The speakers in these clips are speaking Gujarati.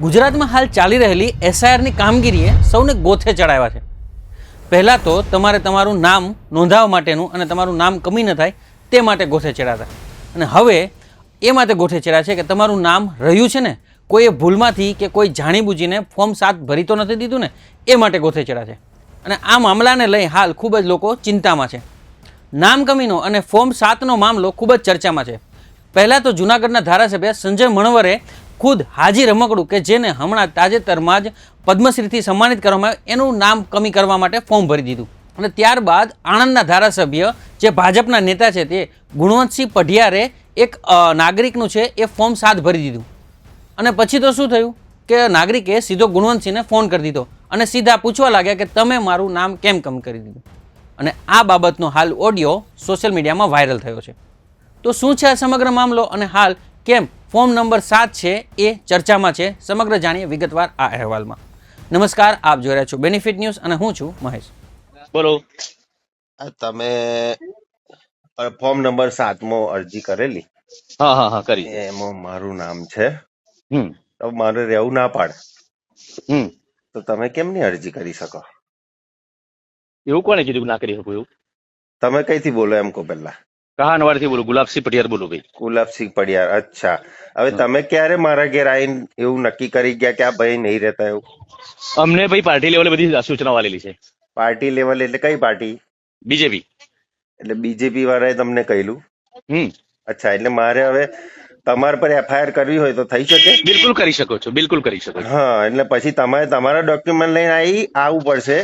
ગુજરાતમાં હાલ ચાલી રહેલી એસઆઈઆરની કામગીરીએ સૌને ગોથે ચડાવ્યા છે. પહેલાં તો તમારે તમારું નામ નોંધાવવા માટેનું અને તમારું નામ કમી ન થાય તે માટે ગોથે ચડાતા અને હવે એ માટે ગોથે ચડ્યા છે કે તમારું નામ રહ્યું છે ને, કોઈએ ભૂલમાંથી કે કોઈ જાણીબૂજીને ફોર્મ સાત ભરી તો નથી દીધું ને, એ માટે ગોથે ચડ્યા છે. અને આ મામલાને લઈ હાલ ખૂબ જ લોકો ચિંતામાં છે. નામ કમીનો અને ફોર્મ સાતનો મામલો ખૂબ જ ચર્ચામાં છે. પહેલાં તો જૂનાગઢના ધારાસભ્ય સંજય મણવરે ખુદ હાજી રમકડું કે જેને હમણાં તાજેતરમાં જ પદ્મશ્રીથી સન્માનિત કરવામાં એનું નામ કમી કરવા માટે ફોર્મ ભરી દીધું. અને ત્યારબાદ આણંદના ધારાસભ્ય જે ભાજપના નેતા છે તે ગુણવંતસિંહ પઢિયારે એક નાગરિકનું છે એ ફોર્મ સાથ ભરી દીધું. અને પછી તો શું થયું કે નાગરિકે સીધો ગુણવંતસિંહને ફોન કરી દીધો અને સીધા પૂછવા લાગ્યા કે તમે મારું નામ કેમ કમ કરી દીધું? અને આ બાબતનો હાલ ઓડિયો સોશિયલ મીડિયામાં વાયરલ થયો છે. તો શું છે આ સમગ્ર મામલો અને હાલ કેમ ફોર્મ નંબર સાત છે એ ચર્ચામાં છે. સમગ્ર જાણીએ વિગતવાર આ અહેવાલમાં. નમસ્કાર આપ જોઈ રહ્યા છો બેનિફિટ ન્યૂઝ અને હું છું મહેશ. બોલો. તમે ફોર્મ નંબર સાતમો અરજી કરેલી? હા હા હા કરી. છે. એમાં મારું નામ છે. હમ. તો મારે રહેવું ના પાડે. હમ. તો તમે કેમ ની અરજી કરી શકો? એવું કોને કીધું ના કરી શકું એવું? તમે કઈથી બોલો એમ કહો પેલા કહાનવાડથી બોલું? ગુલાબસિંહ પટિયાર બોલું ભાઈ. ગુલાબસિંહ પડિયાર અચ્છા. હવે તમે ક્યારે મારા ઘેર આવીને એવું નક્કી કરી ગયા કે આ ભાઈ નહીં રહેતા એવું? અમને ભાઈ પાર્ટી લેવલે બધી સૂચનાઓ આલેલી છે. પાર્ટી લેવલ એટલે કઈ પાર્ટી? બીજેપી. એટલે બીજેપી વાળાએ તમને કહેલું? હમ. અચ્છા એટલે મારે હવે તમારા પર એફઆઈઆર કરવી હોય તો થઈ શકે? બિલકુલ કરી શકો છો બિલકુલ કરી શકો હા એટલે પછી તમારે તમારા ડોક્યુમેન્ટ લઈને આવી આવવું પડશે.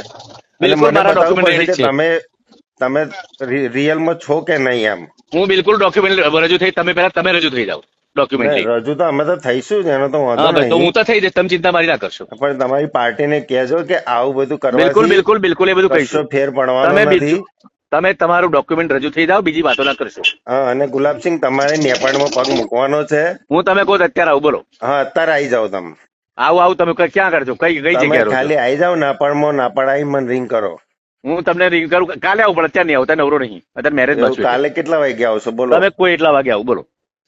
એટલે મને બતાવવું પડશે કે તમે તમે રિયલમાં છો કે નહીં એમ? હું બિલકુલ ડોક્યુમેન્ટ રજૂ થઈ તમે પહેલા તમે રજૂ થઈ જાઓ ડોક્યુમેન્ટ રજૂ તો અમે તો થઈશું એનો તો વાંધો નહીં. હું તો થઈ જઈશ તમે ચિંતા મારી ના કરશો. પણ તમારી પાર્ટીને કહેજો કે આવું બધું બિલકુલ બિલકુલ બિલકુલ એ બધું કહીશું. ફેર પડવાનો તમે નથી. તમે તમારું ડોક્યુમેન્ટ રજૂ થઈ જાઓ બીજી વાતો ના કરશો. હા અને ગુલાબસિંહ તમારે નેપાળમાં પગ મૂકવાનો છે. હું તમે કહો અત્યારે આવું બોલો. હા અત્યારે આવી જાઓ તમે. આવું આવું તમે ક્યાં કરજો? કઈ કઈ જગ્યા જગ્યાએ ખાલી આવી જાઓ નાપાડમાં નાપાડ આવી મને રિંગ કરો. હું તમને રિંગ કરું કાલે આવું પણ અત્યારે નહીં આવતા નવરો નહીં. અત્યારે મેરેજમાં કાલે કેટલા વાગે આવશો બોલો. તમે કોઈ એટલા વાગે આવું બોલો.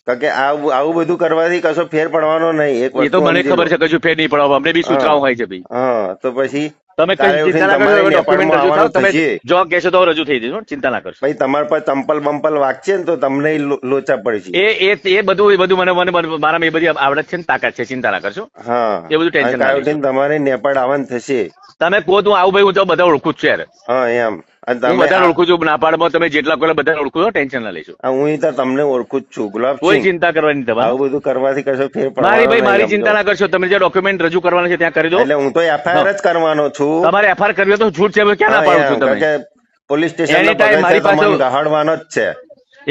કારણ કે આવું આવું બધું કરવાથી કશો ફેર પડવાનો નહીં. એ તો મને ખબર છે કશું ફેર નહીં પડવા. અમને બી સૂચનાઓ હોય છે ભાઈ. હા તો પછી? તમે કઈ ચિંતા ના કરશો ડોક્યુમેન્ટ રજૂ થાવ તમે જો કહેશો તો રજૂ થઈ જશે ચિંતા ના કરશો. ભાઈ તમારા પર ચંપલ બંપલ વાગશે ને તો તમને લોચા પડશે. એ એ એ બધું એ બધું મને મને મારામાં એ બધી આવડત છે ને તાકાત છે ચિંતા ના કરશો. હા. એ બધું ટેન્શન ના તમારે નેપાળ આવવાનું થશે. તમે કહો તો આવું ભાઈ હું તો બધા ઓળખું જ છું યાર. હા એમ. હું બધાને ઓળખું છું નાપાડમાં તમે જેટલા કોઈ બધા ઓળખું છો ટેન્શન ના લેશો. હું તો તમને ઓળખું જ છું કોઈ ચિંતા કરવાની તમારે? આવું બધું કરવાથી કશો ફેર મારી ભાઈ મારી ચિંતા ના કરશો તમે જે ડોક્યુમેન્ટ રજૂ કરવાના છે ત્યાં કરી દો. એટલે હું તો એફઆઈઆર જ કરવાનો છું. તમારે એફઆઈઆર કરવી તો છૂટ છે ક્યાં ના પાડું છું તમે? પોલીસ સ્ટેશન મારી પાસે- ગહાડવાનો જ છે.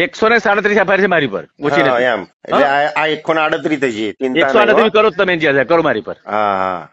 એકસો ને સાડત્રીસ એફઆઈઆર છે મારી પર ઓછી એમ. એટલે આ એકસો ને આડત્રીસ થઈ જઈએ એકસો આડત્રીસ કરો તમે જ્યાં કરો મારી પર. હા હા.